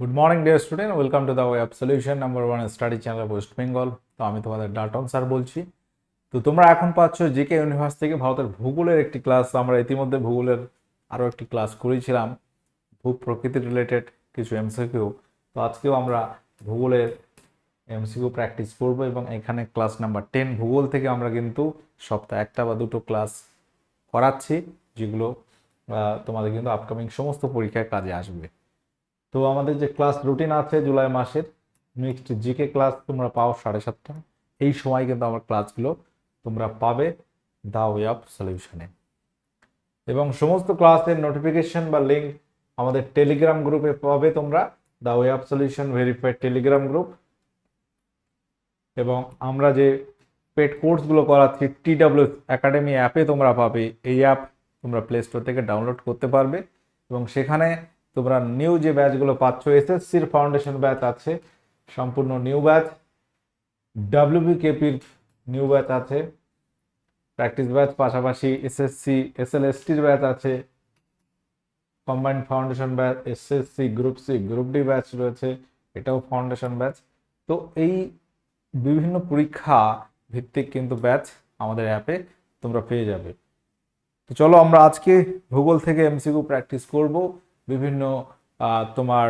Good morning dear student welcome to the web solution number one study channel West Bengal তো আমি তোমাদের Dalton sir বলছি। তো তোমরা এখন পাচ্ছ জিকে ইউনিভার্স থেকে ভারতের ভূগোলের একটি ক্লাস আমরা ইতিমধ্যে ভূগোলের আরও একটি ক্লাস করেছিলাম। ভূ প্রকৃতি রিলেটেড কিছু এমসিকিউ তো আজকেও আমরা ভূগোলের এমসিকিউ প্র্যাকটিস করব এবং এখানে ক্লাস নাম্বার টেন ভূগোল থেকে আমরা কিন্তু সপ্তাহে একটা বা দুটো ক্লাস করাচ্ছি, যেগুলো তোমাদের কিন্তু আপকামিং সমস্ত পরীক্ষায় কাজে আসবে। তো আমাদের যে ক্লাস রুটিন আছে জুলাই মাসের নেক্সট জিকে ক্লাস তোমরা পাও সাড়ে সাতটা। এই সময় কিন্তু আমার ক্লাসগুলো তোমরা পাবে দা ওয়ে অফ সলিউশনে এবং সমস্ত ক্লাসের নোটিফিকেশন বা লিঙ্ক আমাদের টেলিগ্রাম গ্রুপে পাবে তোমরা the way of solution verified Telegram group এবং আমরা যে পেড কোর্সগুলো করাচ্ছি টি ডাব্লিউ একাডেমি অ্যাপে তোমরা পাবে, এই অ্যাপ তোমরা প্লে স্টোর থেকে ডাউনলোড করতে পারবে। এবং সেখানে তোমরা নিউ যে ব্যাচগুলো পাচ্ছ এসএসসির ফাউন্ডেশন ব্যাচ আছে, সম্পূর্ণ নিউ ব্যাচ ডাব্লিউবিকেপির নিউ ব্যাচ আছে প্র্যাকটিস ব্যাচ পাশাপাশি এসএসসি এসএলএসটির ব্যাচ আছে combined foundation batch SSC group C group D batch রয়েছে, এটাও ফাউন্ডেশন ব্যাচ তো এই বিভিন্ন পরীক্ষা ভিত্তিক কিন্তু ব্যাচ আমাদের অ্যাপে তোমরা পেয়ে যাবে। তো চলো আমরা আজকে ভূগোল থেকে এমসিকিউ প্র্যাকটিস করব। বিভিন্ন তোমার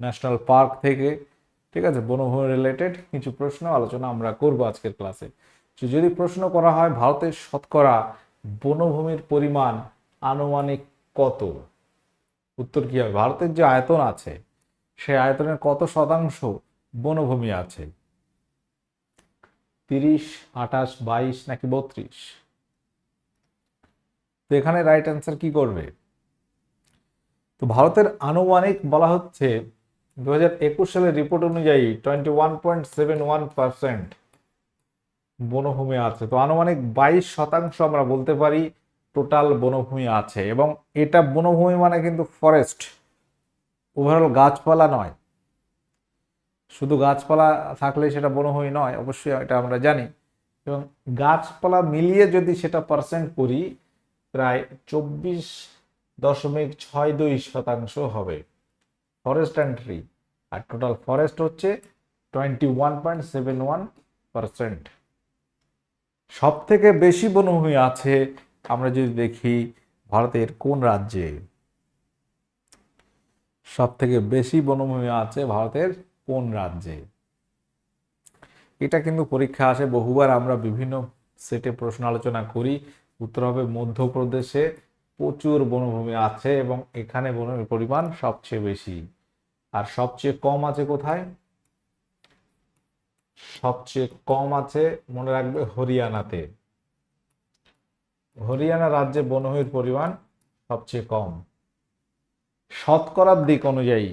ন্যাশনাল পার্ক থেকে, ঠিক আছে, বনভূমি রিলেটেড কিছু প্রশ্ন আলোচনা আমরা করব আজকের ক্লাসে। যদি প্রশ্ন করা হয়, ভারতের শতকরা বনভূমির পরিমাণ আনুমানিক কত? উত্তর কি হবে? ভারতের যে আয়তন আছে সেই আয়তনের কত শতাংশ বনভূমি আছে? তিরিশ, আঠাশ, বাইশ নাকি বত্রিশ? তো এখানে রাইট অ্যান্সার কি করবে? তো ভারতের আনুমানিক বলা হচ্ছে দু হাজার একুশ সালের রিপোর্ট অনুযায়ী twenty one point seven one percent বনভূমি আছে। তো আনুমানিক বাইশ শতাংশ আমরা বলতে পারি টোটাল বনভূমি আছে এবং এটা বনভূমি মানে কিন্তু ফরেস্ট ওভারঅল গাছপালা নয়। শুধু গাছপালা থাকলে সেটা বনভূমি নয়, অবশ্যই এটা আমরা জানি। এবং গাছপালা মিলিয়ে যদি সেটা পার্সেন্ট করি, প্রায় চব্বিশ দশমিক ছয় দুই শতাংশ হবে। ফরেস্ট অ্যান্ড ট্রি আর টোটাল ফরেস্ট হচ্ছে twenty one point seven one percent সব থেকে বেশি বনভূমি আছে, আমরা যদি দেখি ভারতের কোন রাজ্যে? সব থেকে বেশি বনভূমি আছে ভারতের কোন রাজ্যে? এটা কিন্তু পরীক্ষা আসে, বহুবার আমরা বিভিন্ন সেটে প্রশ্ন আলোচনা করি। উত্তর হবে মধ্যপ্রদেশে প্রচুর বনভূমি আছে এবং এখানে বনভূমির পরিমাণ সবচেয়ে বেশি। আর সবচেয়ে কম আছে কোথায়? সবচেয়ে কম আছে, মনে রাখবে, হরিয়ানাতে। হরিয়ানা রাজ্যে বনভূমির পরিমাণ সবচেয়ে কম। শতকরার দিক অনুযায়ী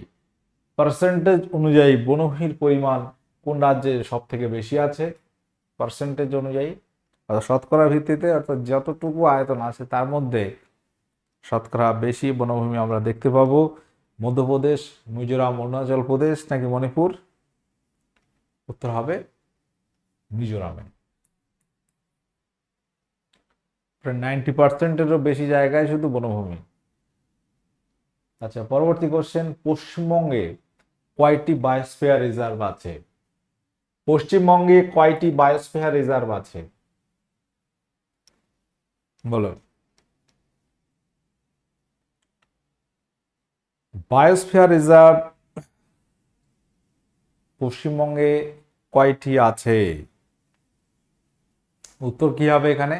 পার্সেন্টেজ অনুযায়ী বনভূমির পরিমাণ কোন রাজ্যে সব থেকে বেশি আছে? পার্সেন্টেজ অনুযায়ী শতকরা ভিত্তিতে, অর্থাৎ যতটুকু আয়তন আছে তার মধ্যে শতকরা বেশি বনভূমি আমরা দেখতে পাবো। মধ্যপ্রদেশ, মিজোরাম, অরুণাচল প্রদেশ নাকি মণিপুর? উত্তর হবে মিজোরামে। নাইনটি পার্সেন্টেরও বেশি জায়গায় শুধু বনভূমি। আচ্ছা পরবর্তী কোশ্চেন পশ্চিমবঙ্গে কয়টি বায়োস্ফিয়ার রিজার্ভ আছে? পশ্চিমবঙ্গে কয়টি বায়োস্ফিয়ার রিজার্ভ আছে? বলো। বায়োস্ফিয়ার রিজার্ভ পশ্চিমবঙ্গে কয়টি আছে? উত্তর কি হবে এখানে?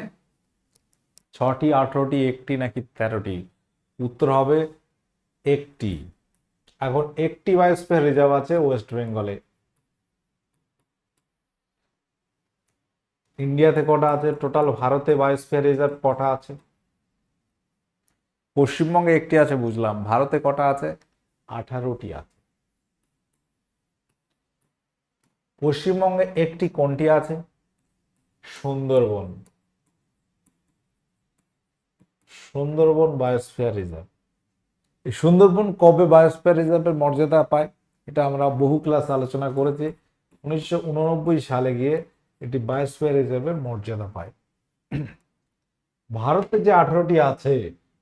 ছটি, আঠেরোটি, একটি নাকি তেরোটি? উত্তর হবে একটি। এখন একটি বায়োস্ফিয়ার রিজার্ভ আছে ওয়েস্ট বেঙ্গলে। ইন্ডিয়াতে কটা আছে? টোটাল ভারতে বায়োস্ফিয়ার রিজার্ভ কটা আছে? পশ্চিমবঙ্গে একটি আছে, বুঝলাম। ভারতে কটা আছে? আঠারোটি আছে। পশ্চিমবঙ্গে একটি কোনটি আছে? সুন্দরবন। সুন্দরবন বায়োস্ফিয়ার রিজার্ভ এই সুন্দরবন কবে বায়োস্ফিয়ার রিজার্ভের মর্যাদা পায়, এটা আমরা বহু ক্লাস আলোচনা করেছি। উনিশশো উননব্বই সালে গিয়ে এটি বায়োস্ফিয়ার রিজার্ভের মর্যাদা পায়। ভারতে যে আঠারোটি আছে,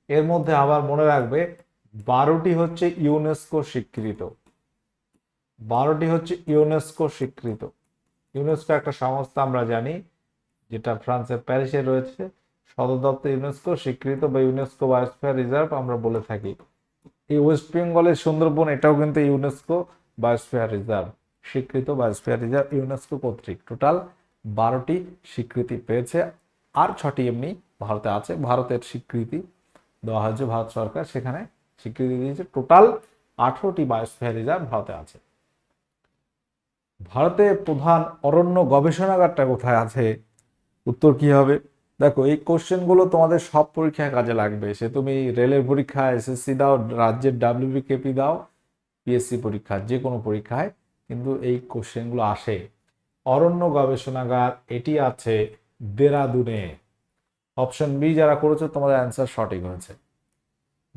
এর মধ্যে আবার মনে রাখবে বারোটি হচ্ছে ইউনেস্কো স্বীকৃত। বারোটি হচ্ছে ইউনেস্কো স্বীকৃত। ইউনেস্কো একটা সংস্থা আমরা জানি, যেটা ফ্রান্সের প্যারিসে রয়েছে। সদর দপ্তর ইউনেস্কো স্বীকৃত বা ইউনেস্কো বায়োস্ফিয়ার রিজার্ভ আমরা বলে থাকি। এই ওয়েস্ট বেঙ্গলের সুন্দরবন, এটাও কিন্তু ইউনেস্কো বায়োস্ফিয়ার রিজার্ভ। স্বীকৃত বায়োস্ফিয়ার রিজার্ভ ইউনেস্কো কর্তৃক। টোটাল বারোটি স্বীকৃতি পেয়েছে। আর ছটি এমনি ভারতে আছে। ভারতের স্বীকৃতি দেওয়া হয়েছে ভারত সরকার। সেখানে স্বীকৃতি দিয়েছে। টোটাল আঠারোটি বায়োস্ফিয়ার রিজার্ভ ভারতে আছে। ভারতে প্রধান অরণ্য গবেষণাগারটা কোথায় আছে? উত্তর কি হবে? দেখো, এই কোশ্চেনগুলো তোমাদের সব পরীক্ষায় কাজে লাগবে। সে তুমি রেলের পরীক্ষা এসএসসি দাও, রাজ্যের ডাব্লিউবিকেপি দাও পিএসসি পরীক্ষা, যে কোনো পরীক্ষায় কিন্তু এই কোশ্চেনগুলো আসে। অরণ্য গবেষণাগার, এটি আছে দেরাদুনে। অপশন বি যারা করেছ, তোমাদের অ্যান্সার সঠিক হয়েছে।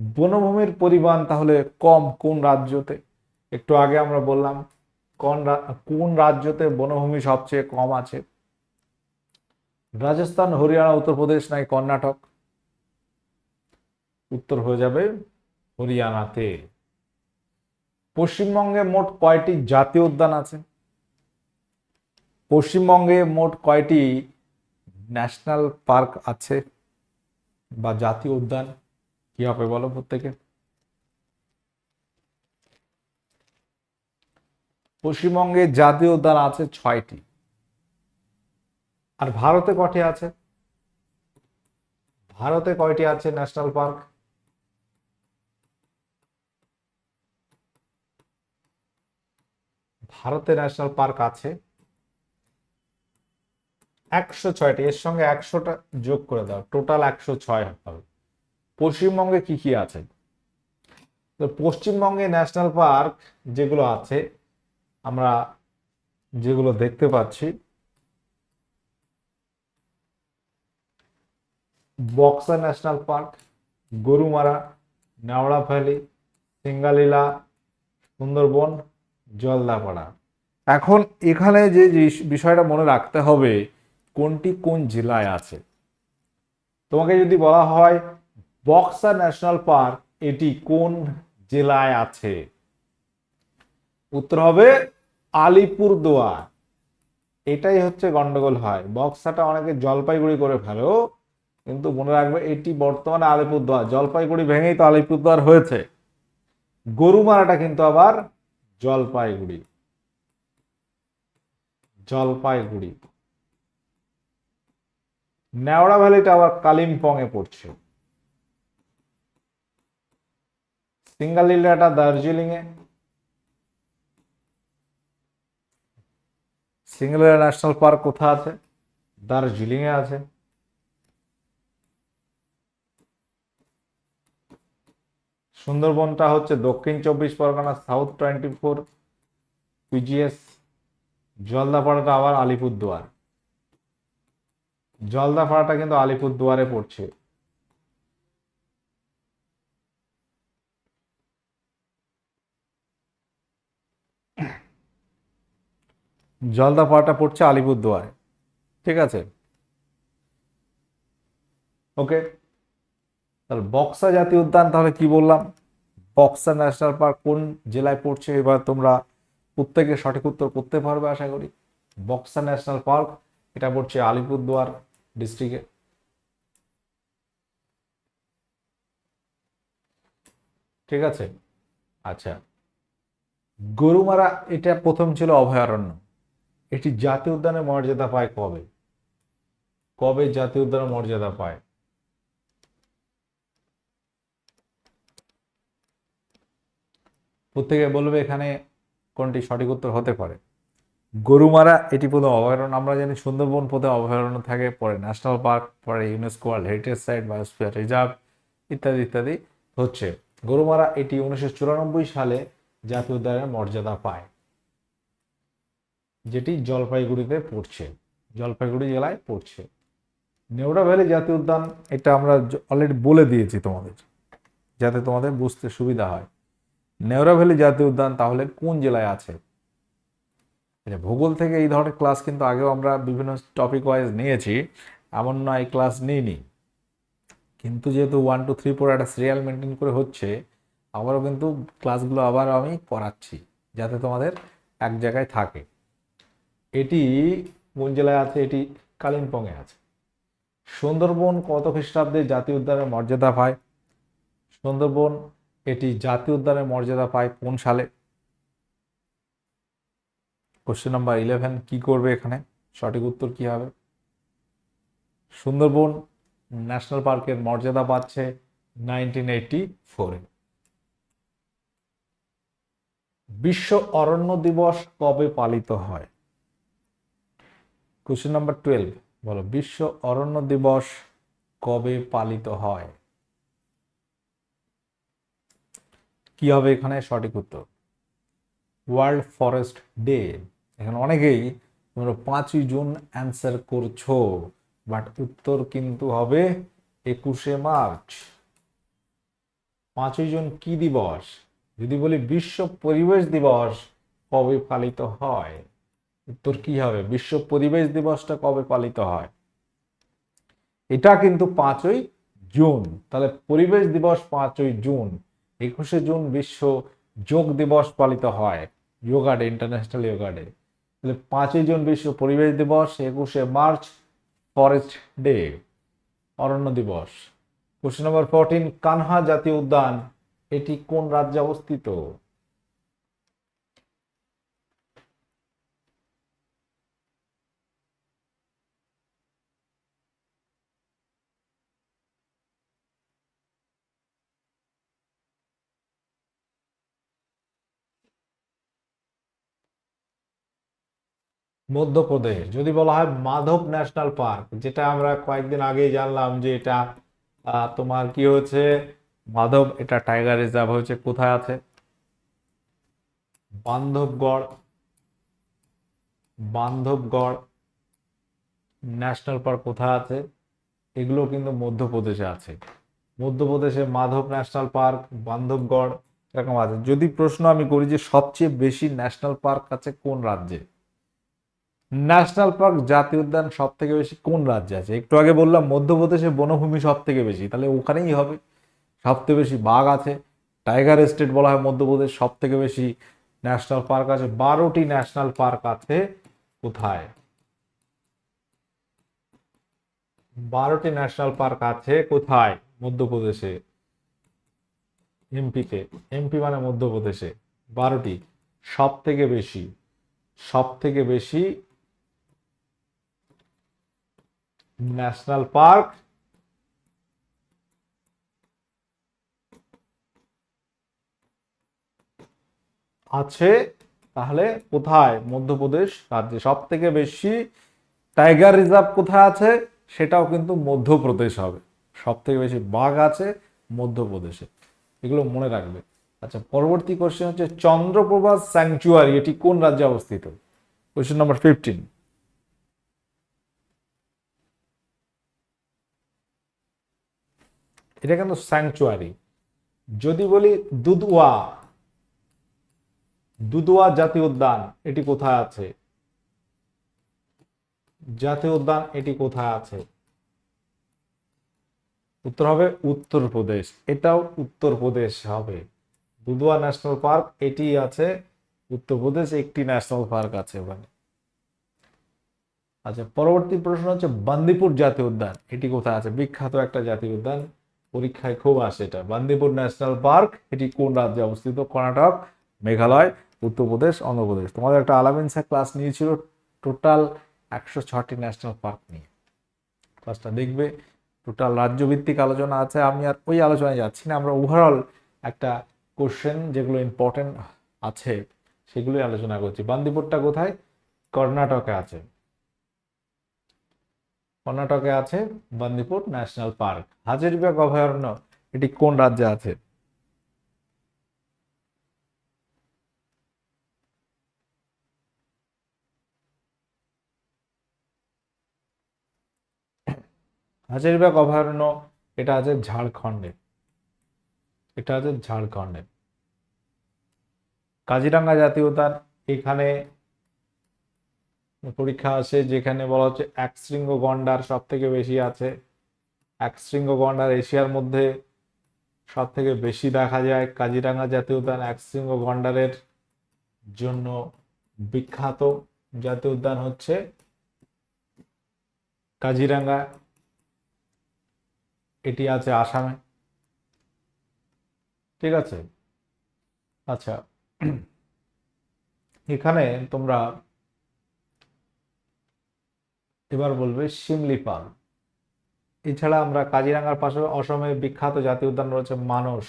বনভূমির পরিমাণ তাহলে কম কোন রাজ্যতে? একটু আগে আমরা বললাম, কোন কোন রাজ্যতে বনভূমি সবচেয়ে কম আছে? রাজস্থান, হরিয়ানা, উত্তরপ্রদেশ নাই কর্ণাটক? উত্তর হয়ে যাবে হরিয়ানাতে। পশ্চিমবঙ্গে মোট কয়টি জাতীয় উদ্যান আছে? পশ্চিমবঙ্গে মোট কয়টি ন্যাশনাল পার্ক আছে বা জাতীয় উদ্যান? কি হবে বলো প্রত্যেকে? পশ্চিমবঙ্গে জাতীয় উদ্যান আছে ছয়টি। আর ভারতে কটি আছে? ভারতে কয়টি আছে ন্যাশনাল পার্ক? ভারতে ন্যাশনাল পার্ক আছে একশো ছয়টি, এর সঙ্গে একশোটা যোগ করে দাও, টোটাল একশো ছয় হবে। পশ্চিমবঙ্গে কি কি আছে? তো পশ্চিমবঙ্গে ন্যাশনাল পার্ক যেগুলো আছে, আমরা যেগুলো দেখতে পাচ্ছি, Buxa national park, Gorumara, Neora valley, Singalila, Sundarban, Jaldapara. এখন এখানে যে বিষয়টা মনে রাখতে হবে, কোনটি কোন জেলায় আছে? তোমাকে যদি বলা হয় বক্সা ন্যাশনাল পার্ক এটি কোন জেলায় আছে? উত্তর হবে আলিপুরদুয়ার। এটাই হচ্ছে গন্ডগোল হয়। বক্সাটা অনেকে জলপাইগুড়ি করে ফেলো, কিন্তু মনে রাখবে এটি বর্তমানে আলিপুরদুয়ার। জলপাইগুড়ি ভেঙেই তো আলিপুরদুয়ার হয়েছে। গরুমারাটা কিন্তু আবার জলপাইগুড়ি। জলপাইগুড়ি। নেওড়া ভ্যালিটা আবার কালিম্পং এ পড়ছে। সিঙ্গালীলাটা দার্জিলিং এ সিঙ্গালীলা ন্যাশনাল পার্ক কোথায় আছে দার্জিলিং এ আছে সুন্দরবনটা হচ্ছে দক্ষিণ চব্বিশ Parganas south twenty four PGS জলদাপাড়াটা আবার আলিপুরদুয়ার জলদাপাড়াটা কিন্তু আলিপুরদুয়ারে পড়ছে জলদাপাড়াটা পড়ছে আলিপুরদুয়ারে। ঠিক আছে? ওকে? তাহলে বক্সা জাতীয় উদ্যান তাহলে কি বললাম? বক্সা ন্যাশনাল পার্ক কোন জেলায় পড়ছে? এবার তোমরা প্রত্যেকে সঠিক উত্তর করতে পারবে, আশা করি। বক্সা ন্যাশনাল পার্ক, এটা পড়ছে আলিপুরদুয়ার ডিস্ট্রিক্টে। ঠিক আছে? আচ্ছা। গরুমারা, এটা প্রথম ছিল অভয়ারণ্য। এটি জাতীয় উদ্যানের মর্যাদা পায় কবে? কবে জাতীয় উদ্যানের মর্যাদা পায়? প্রত্যেকে বলবে এখানে কোনটি সঠিক উত্তর হতে পারে। গরুমারা, এটি প্রথম অভয়ারণ্য। আমরা জানি সুন্দরবন প্রথম অভয়ারণ্য থাকে, পরে ন্যাশনাল পার্ক, পরে UNESCO world heritage site, biosphere reserve ইত্যাদি ইত্যাদি হচ্ছে। গরুমারা, এটি উনিশশো চুরানব্বই সালে জাতীয় উদ্যানের মর্যাদা পায়। যেটি জলপাইগুড়িতে পড়ছে। জলপাইগুড়ি জেলায় পড়ছে। নেওড়া ভ্যালি জাতীয় উদ্যান এটা আমরা অলরেডি বলে দিয়েছি তোমাদের যাতে তোমাদের বুঝতে সুবিধা হয়। নেওড়া ভ্যালি জাতীয় উদ্যান তাহলে কোন জেলায় আছে? আচ্ছা, ভূগোল থেকে এই ধরনের ক্লাস কিন্তু আগেও আমরা বিভিন্ন টপিক ওয়াইজ নিয়েছি এমন নয় ক্লাস নিইনি। কিন্তু যেহেতু ওয়ান টু থ্রি ফোর একটা সিরিয়াল মেনটেন করে হচ্ছে আবারও কিন্তু ক্লাসগুলো আবার আমি করাচ্ছি যাতে তোমাদের এক জায়গায় থাকে। এটি কোন জেলায় আছে? এটি কালিম্পংয়ে আছে। সুন্দরবন কত খ্রিস্টাব্দে জাতীয় উদ্যানের মর্যাদা পায়? সুন্দরবন এটি জাতীয় উদ্যানের মর্যাদা পায় কোন সালে? কোশ্চেন নাম্বার ইলেভেন কি করবে এখানে? সঠিক উত্তর কি হবে? সুন্দরবন ন্যাশনাল পার্কের মর্যাদা পাচ্ছে নাইনটিন এইটটি ফোরে বিশ্ব অরণ্য দিবস কবে পালিত হয়? কোশ্চেন নাম্বার টুয়েলভ বলো, বিশ্ব অরণ্য দিবস কবে পালিত হয়? কি হবে এখানে? সঠিক উত্তর। ওয়ার্ল্ড ফরেস্ট ডে এখানে অনেকেই তোমরা পাঁচই জুন অ্যান্সার করছ বাট উত্তর কিন্তু হবে একুশে মার্চ। পাঁচই জুন কি দিবস? যদি বলি বিশ্ব পরিবেশ দিবস, কবে পালিত হয়? উত্তর কি হবে? বিশ্ব পরিবেশ দিবসটা কবে পালিত হয়? এটা কিন্তু পাঁচই জুন। তাহলে পরিবেশ দিবস পাঁচই জুন। একুশে জুন বিশ্ব যোগ দিবস পালিত হয় yoga day, international yoga day. তাহলে পাঁচই জুন বিশ্ব পরিবেশ দিবস, একুশে মার্চ ফরেস্ট ডে, অরণ্য দিবস। কোশ্চেন নম্বর ফোরটিন কানহা জাতীয় উদ্যান, এটি কোন রাজ্যে অবস্থিত? মধ্যপ্রদেশ, যদি বলা হয় মাধব ন্যাশনাল পার্ক, যেটা আমরা কয়েকদিন আগেই জানলাম যে এটা তোমার কি হচ্ছে মাধব, এটা টাইগার রিজার্ভ হচ্ছে কোথায় আছে? বান্ধবগড় বান্ধবগড় ন্যাশনাল পার্ক কোথায় আছে? এগুলো কিন্তু মধ্যপ্রদেশে আছে। মধ্যপ্রদেশে মাধব ন্যাশনাল পার্ক, বান্ধবগড়, এরকম আছে। যদি প্রশ্ন আমি করি যে সবচেয়ে বেশি ন্যাশনাল পার্ক আছে কোন রাজ্যে? ন্যাশনাল পার্ক জাতীয় উদ্যান সব থেকে বেশি কোন রাজ্যে আছে? একটু আগে বললাম মধ্যপ্রদেশে বনভূমি সব থেকে বেশি, তাহলে ওখানেই হবে। সব থেকে বেশি বাঘ আছে, টাইগার স্টেট বলা হয় মধ্যপ্রদেশ সব থেকে বেশি ন্যাশনাল পার্ক আছে। বারোটি ন্যাশনাল পার্ক আছে, কোথায়? বারোটি ন্যাশনাল পার্ক আছে, কোথায়? মধ্যপ্রদেশে। এমপিতে এমপি মানে মধ্যপ্রদেশে। বারোটি সব থেকে বেশি সব থেকে বেশি ন্যাশনাল পার্ক আছে, তাহলে কোথায়? মধ্যপ্রদেশ রাজ্যে সব থেকে বেশি টাইগার রিজার্ভ কোথায় আছে? সেটাও কিন্তু মধ্যপ্রদেশ হবে। সব থেকে বেশি বাঘ আছে মধ্যপ্রদেশে। এগুলো মনে রাখবে। আচ্ছা পরবর্তী কোশ্চেন হচ্ছে চন্দ্রপ্রভা স্যাংচুয়ারি এটি কোন রাজ্যে অবস্থিত? কোশ্চেন নাম্বার ফিফটিন এটা কিন্তু স্যাংচুয়ারি যদি বলি দুধওয়া দুধওয়া জাতীয় উদ্যান, এটি কোথায় আছে? জাতীয় উদ্যান, এটি কোথায় আছে? উত্তর হবে উত্তরপ্রদেশ এটাও উত্তরপ্রদেশ হবে। দুধওয়া ন্যাশনাল পার্ক এটি আছে উত্তরপ্রদেশ একটি ন্যাশনাল পার্ক আছে ওখানে আচ্ছা পরবর্তী প্রশ্ন হচ্ছে বান্দিপুর জাতীয় উদ্যান, এটি কোথায় আছে? বিখ্যাত একটা জাতীয় উদ্যান। পরীক্ষায় খুব আসে এটা। বান্দিপুর ন্যাশনাল পার্ক, এটি কোন রাজ্যে অবস্থিত? কর্ণাটক, মেঘালয়, উত্তরপ্রদেশ, অন্ধ্রপ্রদেশ। তোমাদের একটা আলামিনসা ক্লাস নিয়েছিল টোটাল একশো ছটি ন্যাশনাল পার্ক নিয়ে। ক্লাসটা দেখবে টোটাল রাজ্যভিত্তিক আলোচনা আছে। আমি আর ওই আলোচনায় যাচ্ছি না, আমরা ওভারঅল একটা কোশ্চেন যেগুলো ইম্পর্টেন্ট আছে, সেগুলোই আলোচনা করছি। বান্দিপুরটা কোথায়? কর্ণাটকে আছে। কর্ণাটকে আছে বান্দিপুর ন্যাশনাল পার্ক। হাজারিবাগ অভয়ারণ্য, এটি কোন রাজ্যে আছে? হাজারিবাগ অভয়ারণ্য, এটা আছে ঝাড়খণ্ডে। এটা আছে ঝাড়খণ্ডে। কাজিরাঙ্গা জাতীয় উদ্যান এখানে পরীক্ষা আসে যেখানে বলা হচ্ছে এক শৃঙ্গ গন্ডার সব থেকে বেশি আছে। এক শৃঙ্গ গন্ডার এশিয়ার মধ্যে সব থেকে বেশি দেখা যায়। কাজিরাঙ্গা জাতীয় উদ্যান একশৃঙ্গ গন্ডারের জন্য বিখ্যাত জাতীয় উদ্যান হচ্ছে কাজিরাঙ্গা এটি আছে আসামে। ঠিক আছে? আচ্ছা। এখানে তোমরা এবার বলবে শিমলিপাল এছাড়া আমরা কাজিরাঙ্গার পাশে অসমের বিখ্যাত জাতীয় উদ্যান রয়েছে মানস।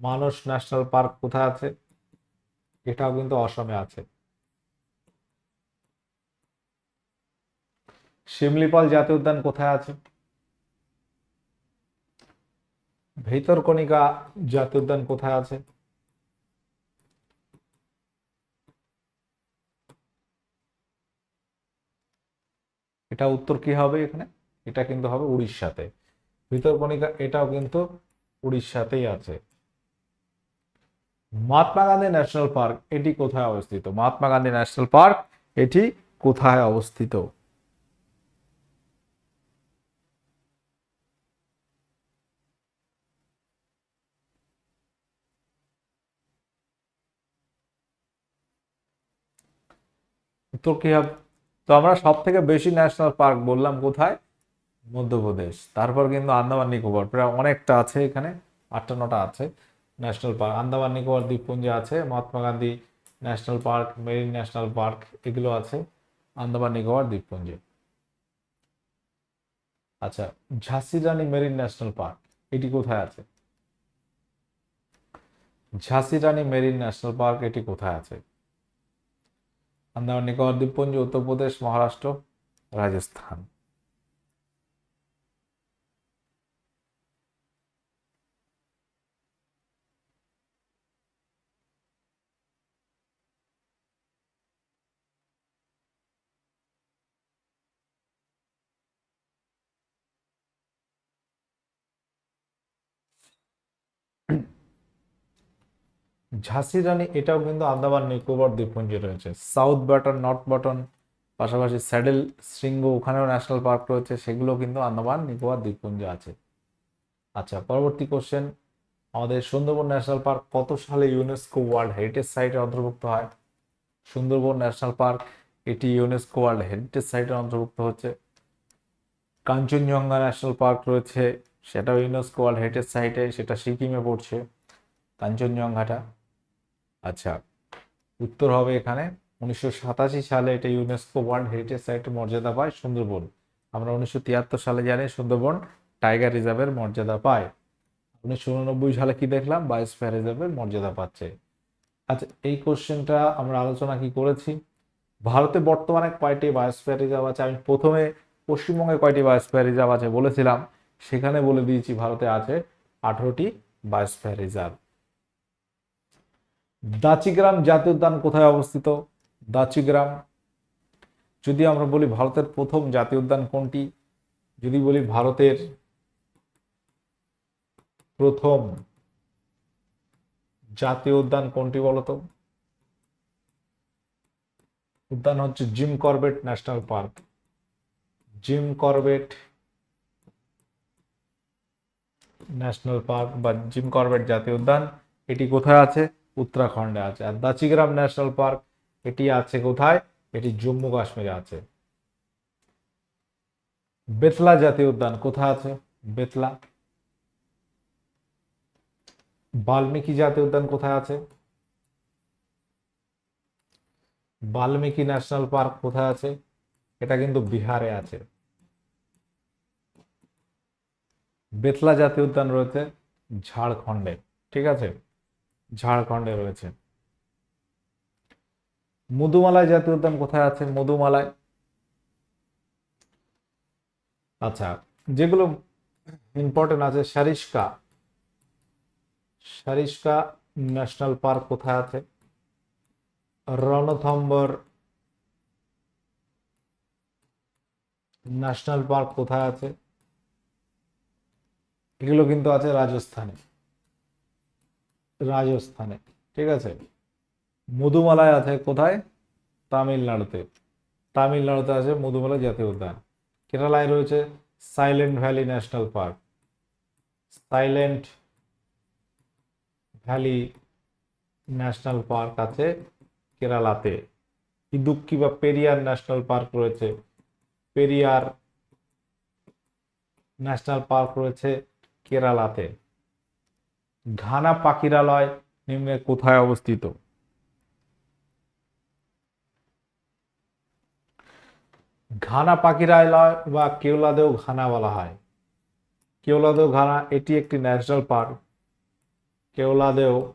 মানস ন্যাশনাল পার্ক কোথায় আছে? এটাও কিন্তু অসমে আছে। শিমলিপাল জাতীয় উদ্যান কোথায় আছে? ভিতরকণিকা জাতীয় উদ্যান কোথায় আছে? এটা উত্তর কি হবে এখানে? এটা কিন্তু হবে উড়িষ্যাতে। ভিতরকণিকা, এটাও কিন্তু উড়িষ্যাতেই আছে। মহাত্মা গান্ধী ন্যাশনাল পার্ক, এটি কোথায় অবস্থিত? মহাত্মা গান্ধী ন্যাশনাল পার্ক, এটি কোথায় অবস্থিত? উত্তর কি হবে? তো আমরা সব থেকে বেশি ন্যাশনাল পার্ক বললাম কোথায়? মধ্যপ্রদেশ। তারপর কিন্তু আন্দামান নিকোবর, প্রায় অনেকটা আছে এখানে, আটটা নটা আছে ন্যাশনাল পার্ক আন্দামান নিকোবর, দ্বীপপুঞ্জে আছে, Mahatma Gandhi national park marine national park এগুলো আছে, আন্দামান নিকোবর, দ্বীপপুঞ্জে। আচ্ছা ঝাঁসি রানী মেরিন ন্যাশনাল পার্ক এটি কোথায় আছে? ঝাঁসি রানী মেরিন ন্যাশনাল পার্ক এটি কোথায় আছে? আন্দামান নিকোবর দ্বীপপুঞ্জ উত্তরপ্রদেশ মহারাষ্ট্র রাজস্থান। ঝাঁসি রানী, এটাও কিন্তু আন্দামান নিকোবর দ্বীপপুঞ্জে রয়েছে। সাউথ বাটন নর্থ বাটন পাশাপাশি স্যাডেল শৃঙ্গ ওখানেও ন্যাশনাল পার্ক রয়েছে, সেগুলো কিন্তু আন্দামান নিকোবর দ্বীপপুঞ্জে আছে। আচ্ছা পরবর্তী কোশ্চেন আমাদের সুন্দরবন ন্যাশনাল পার্ক কত সালে ইউনেস্কো ওয়ার্ল্ড হেরিটেজ সাইটে অন্তর্ভুক্ত হয়? সুন্দরবন ন্যাশনাল পার্ক, এটি ইউনেস্কো ওয়ার্ল্ড হেরিটেজ সাইটে অন্তর্ভুক্ত হচ্ছে। কাঞ্চনজঙ্ঘা ন্যাশনাল পার্ক রয়েছে, সেটাও ইউনেস্কো ওয়ার্ল্ড হেরিটেজ সাইটে সেটা সিকিমে পড়ছে। কাঞ্চনজঙ্ঘাটা আচ্ছা উত্তর হবে এখানে। উনিশশো সাতাশি সালে এটা ইউনেস্কো ওয়ার্ল্ড হেরিটেজ সাইটের মর্যাদা পায় সুন্দরবন। আমরা উনিশশো তিয়াত্তর সালে জানি সুন্দরবন টাইগার রিজার্ভের মর্যাদা পায়। উনিশশো উননব্বই সালে কি দেখলাম? বায়োস্ফিয়ার রিজার্ভের মর্যাদা পাচ্ছে। আচ্ছা এই কোশ্চেনটা আমরা আলোচনা কি করেছি? ভারতে বর্তমানে কয়টি বায়োস্ফিয়ার রিজার্ভ আছে? আমি প্রথমে পশ্চিমবঙ্গে কয়টি বায়োস্ফিয়ার রিজার্ভ আছে বলেছিলাম। সেখানে বলে দিয়েছি ভারতে আছে আঠেরোটি বায়োস্ফিয়ার রিজার্ভ। দাচিগ্রাম জাতীয় উদ্যান কোথায় অবস্থিত? দাচিগ্রাম। যদি আমরা বলি ভারতের প্রথম জাতীয় উদ্যান কোনটি? যদি বলি ভারতের প্রথম জাতীয় উদ্যান কোনটি বলতো? উদ্যান হচ্ছে Jim Corbett national park. Jim Corbett national park বা জিম করবেট জাতীয় উদ্যান, এটি কোথায় আছে? উত্তরাখণ্ডে আছে। আর দাচিগ্রাম ন্যাশনাল পার্ক, এটি আছে কোথায়? এটি জম্মু কাশ্মীরে আছে। বেতলা জাতীয় উদ্যান কোথায় আছে? বেতলা। বাল্মীকি জাতীয় উদ্যান কোথায় আছে? বাল্মীকি ন্যাশনাল পার্ক কোথায় আছে? এটা কিন্তু বিহারে আছে। বেতলা জাতীয় উদ্যান রয়েছে ঝাড়খণ্ডে, ঠিক আছে? ঝাড়খণ্ডে রয়েছে। মধুমালায় জাতীয় উদ্যান কোথায় আছে? মধুমালায়। আচ্ছা যেগুলো ইম্পর্টেন্ট আছে, সারিস্কা। সারিস্কা ন্যাশনাল পার্ক কোথায় আছে? রণথম্বর ন্যাশনাল পার্ক কোথায় আছে? এগুলো কিন্তু আছে রাজস্থানে। রাজস্থানে, ঠিক আছে? মধুমালায় আছে কোথায়? তামিলনাড়ুতে। তামিলনাড়ুতে আছে মধুমালা জাতীয় উদ্যান। কেরালায় রয়েছে Silent Valley national park. Silent Valley national park আছে কেরালাতে। ইদুক্কি বা পেরিয়ার ন্যাশনাল পার্ক রয়েছে। পেরিয়ার ন্যাশনাল পার্ক রয়েছে কেরালাতে। ঘানা পাখিরালয় নিম্নে কোথায় অবস্থিত? ঘানা পাখিরালয় বা কেওলাদেও ঘানা বলা হয়। কেওলাদেও ঘানা, এটি একটি ন্যাশনাল পার্ক। কেওলাদেও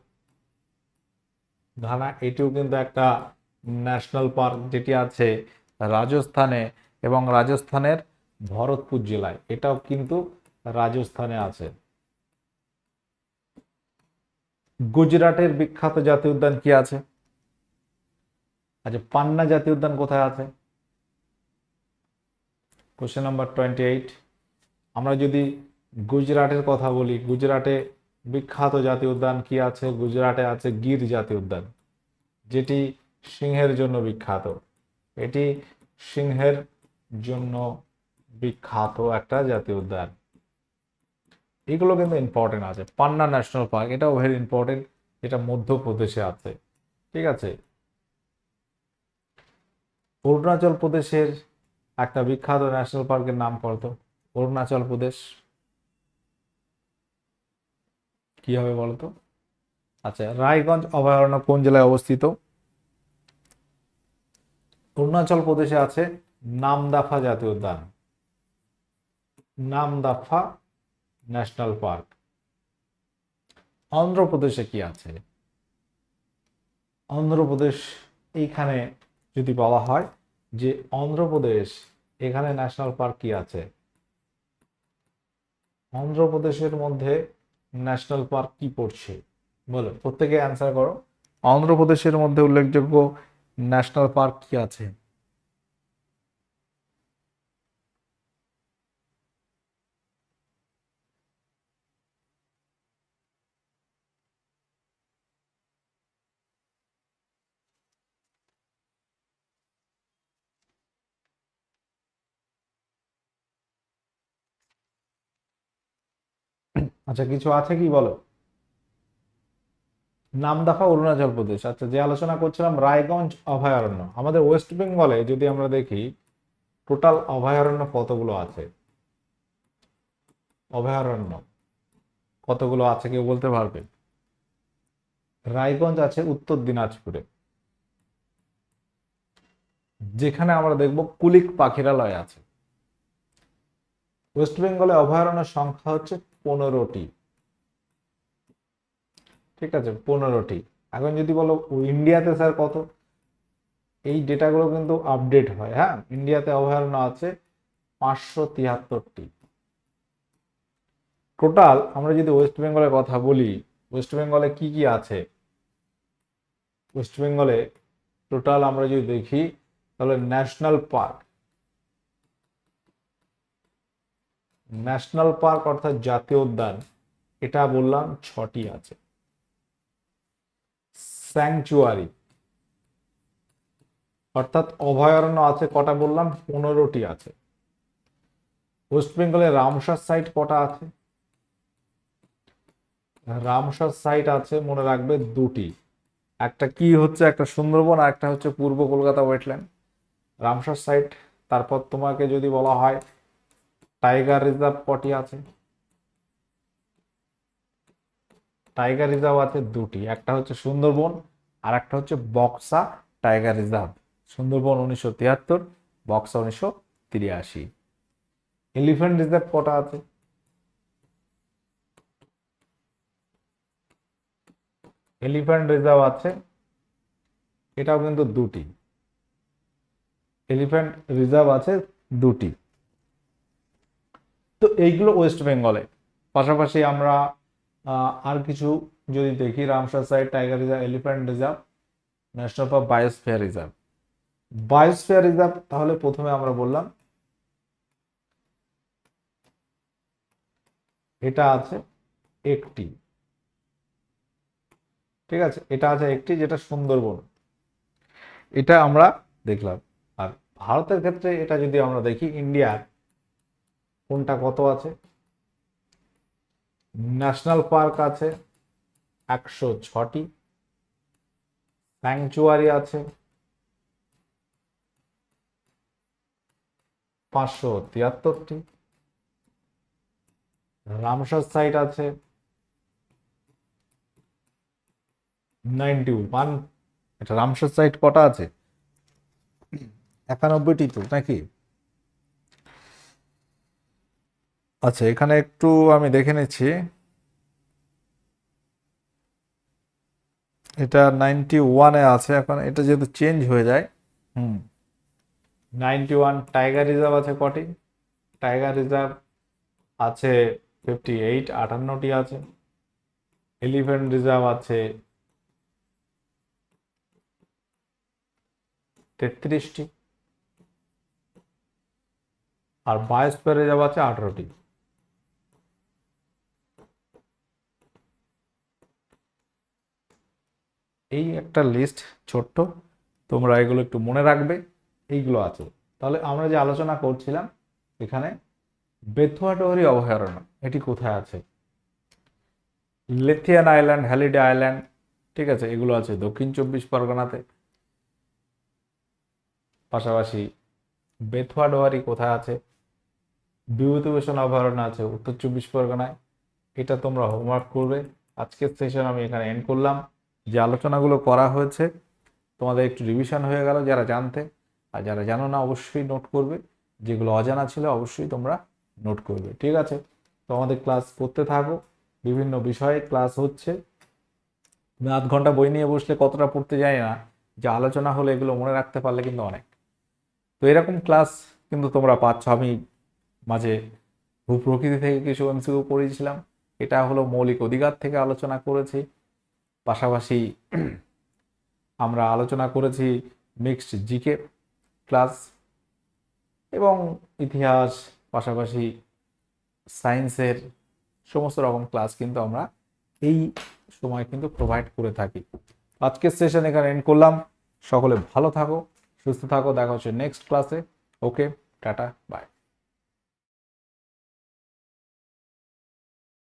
ঘানা, এটিও কিন্তু একটা ন্যাশনাল পার্ক যেটি আছে রাজস্থানে এবং রাজস্থানের ভরতপুর জেলায়। এটাও কিন্তু রাজস্থানে আছে। গুজরাটের বিখ্যাত জাতীয় উদ্যান কি আছে? আচ্ছা পান্না জাতীয় উদ্যান কোথায় আছে? কোশ্চেন নাম্বার টোয়েন্টি এইট আমরা যদি গুজরাটের কথা বলি, গুজরাটে বিখ্যাত জাতীয় উদ্যান কি আছে? গুজরাটে আছে গির জাতীয় উদ্যান, যেটি সিংহের জন্য বিখ্যাত। এটি সিংহের জন্য বিখ্যাত একটা জাতীয় উদ্যান। এগুলো কিন্তু ইম্পর্টেন্ট আছে। পান্না ন্যাশনাল পার্ক এটাও ভেরি ইম্পর্টেন্ট যেটা মধ্যপ্রদেশে আছে। ঠিক আছে? অরুণাচল প্রদেশের একটা বিখ্যাত ন্যাশনাল পার্কের নাম কত অরুণাচল প্রদেশ। কি হবে বলতো আচ্ছা রায়গঞ্জ অভয়ারণ্য কোন জেলায় অবস্থিত? অরুণাচল প্রদেশে আছে নামদাফা জাতীয় উদ্যান। Namdapha national park. অন্ধ্রপ্রদেশে কি আছে? অন্ধ্রপ্রদেশ এইখানে যদি বলা হয় যে অন্ধ্রপ্রদেশ, এখানে ন্যাশনাল পার্ক কি আছে? অন্ধ্রপ্রদেশের মধ্যে ন্যাশনাল পার্ক কি পড়ছে? বলো, প্রত্যেকে অ্যান্সার করো। অন্ধ্রপ্রদেশের মধ্যে উল্লেখযোগ্য ন্যাশনাল পার্ক কি আছে? আচ্ছা কিছু আছে কি বলো? নাম নামদাফা অরুণাচল প্রদেশ। আচ্ছা যে আলোচনা করছিলাম, রায়গঞ্জ অভয়ারণ্য। আমাদের ওয়েস্ট বেঙ্গলে যদি আমরা দেখি, টোটাল অভয়ারণ্য কতগুলো আছে? অভয়ারণ্য কতগুলো আছে কেউ বলতে পারবে? রায়গঞ্জ আছে উত্তর দিনাজপুরে। যেখানে আমরা দেখব কুলিক পাখিরালয় আছে। ওয়েস্ট বেঙ্গলে অভয়ারণ্যের সংখ্যা হচ্ছে পনেরোটি। ঠিক আছে, পনেরোটি। এখন যদি বলো, ইন্ডিয়াতে স্যার কত? এই ডেটাগুলো কিন্তু আপডেট হয় হ্যাঁ? ইন্ডিয়াতে অভয়ারণ্য আছে পাঁচশো তিয়াত্তরটি। টোটাল আমরা যদি ওয়েস্ট বেঙ্গলের কথা বলি ওয়েস্ট বেঙ্গলে কি কি আছে? ওয়েস্ট বেঙ্গলে টোটাল আমরা যদি দেখি, তাহলে ন্যাশনাল পার্ক ন্যাশনাল পার্ক অর্থাৎ জাতীয় উদ্যান, এটা বললাম ছটি আছে। স্যাংচুয়ারি, অর্থাৎ অভয়ারণ্য আছে কটা বললাম? পনেরোটি আছে। ওয়েস্ট বেঙ্গলে রামসার সাইট কটা আছে? রামসার সাইট আছে, মনে রাখবে, দুটি। একটা কি হচ্ছে? একটা সুন্দরবন আর একটা হচ্ছে পূর্ব কলকাতা ওয়েটল্যান্ড। রামসার সাইট, তারপর তোমাকে যদি বলা হয় টাইগার রিজার্ভ কটি আছে? টাইগার রিজার্ভ আছে দুটি। একটা হচ্ছে সুন্দরবন আর একটা হচ্ছে বক্সা টাইগার রিজার্ভ সুন্দরবন উনিশশো তিয়াত্তর, বক্সা উনিশশো তিরাশি। এলিফ্যান্ট রিজার্ভ কটা আছে? এলিফ্যান্ট রিজার্ভ আছে, এটাও কিন্তু দুটি। এলিফ্যান্ট রিজার্ভ আছে দুটি। তো এইগুলো ওয়েস্ট বেঙ্গলে পাশাপাশি আমরা আর কিছু যদি দেখি Ramsar side tiger reserve elephant reserve national park biosphere reserve biosphere reserve তাহলে প্রথমে আমরা বললাম, এটা আছে একটি। ঠিক আছে? এটা আছে একটি, যেটা সুন্দরবন। এটা আমরা দেখলাম। আর ভারতের ক্ষেত্রে এটা যদি আমরা দেখি ইন্ডিয়ার কোনটা কত আছে? ন্যাশনাল পার্ক আছে একশো ছটি। স্যাংচুয়ারি আছে পাঁচশো তিয়াত্তরটি। রামসার সাইট আছে নাইনটি ওয়ান। এটা রামসার সাইট কটা আছে? একানব্বইটি তো, নাকি? আচ্ছা এখানে একটু আমি দেখে নিচ্ছি। এটা নাইনটি ওয়ানে আছে, এখন এটা যেহেতু চেঞ্জ হয়ে যায়, হুম। নাইনটি ওয়ান টাইগার রিজার্ভ আছে কটি? টাইগার রিজার্ভ আছে ফিফটি এইট আটান্নটি আছে। এলিফ্যান্ট রিজার্ভ আছে তেত্রিশটি। আর বায়োস্ফিয়ার রিজার্ভ আছে আঠারোটি। এই একটা লিস্ট ছোট্ট, তোমরা এগুলো একটু মনে রাখবে, এইগুলো আছে। তাহলে আমরা যে আলোচনা করছিলাম, এখানে বেথুয়াডোহরি অভয়ারণ্য, এটি কোথায় আছে? লেথিয়ান আইল্যান্ড হ্যালিডে আইল্যান্ড ঠিক আছে, এগুলো আছে দক্ষিণ চব্বিশ পরগনাতে। পাশাপাশি বেথুয়াডোহারি কোথায় আছে? বিভূতিভূষণ অভয়ারণ্য আছে উত্তর চব্বিশ পরগনায়। এটা তোমরা হোমওয়ার্ক করবে। আজকের সেশন আমি এখানে এন্ড করলাম। যে আলোচনাগুলো করা হয়েছে, তোমাদের একটু রিভিশন হয়ে গেল যারা জানতে। আর যারা জানো না, অবশ্যই নোট করবে। যেগুলো অজানা ছিল, অবশ্যই তোমরা নোট করবে। ঠিক আছে? তো আমাদের ক্লাস করতে থাকো। বিভিন্ন বিষয়ে ক্লাস হচ্ছে। তুমি আধ ঘণ্টা বই নিয়ে বসলে কতটা পড়তে যায় না। যে আলোচনা হলে এগুলো মনে রাখতে পারলে কিন্তু অনেক। তো এরকম ক্লাস কিন্তু তোমরা পাচ্ছ। আমি মাঝে ভূপ্রকৃতি থেকে কিছু এমসিকিউ পড়েছিলাম এটা হলো মৌলিক অধিকার থেকে আলোচনা করেছি। পাশাপাশি আমরা আলোচনা করেছি মিক্সড জিকে ক্লাস এবং ইতিহাস, পাশাপাশি সায়েন্সের সমস্ত রকম ক্লাস কিন্তু আমরা এই সময় কিন্তু প্রোভাইড করে থাকি। আজকের সেশন এখানে এন্ড করলাম। সকলে ভালো থাকো, সুস্থ থাকো, দেখা হচ্ছে নেক্সট ক্লাসে ওকে টাটা বাই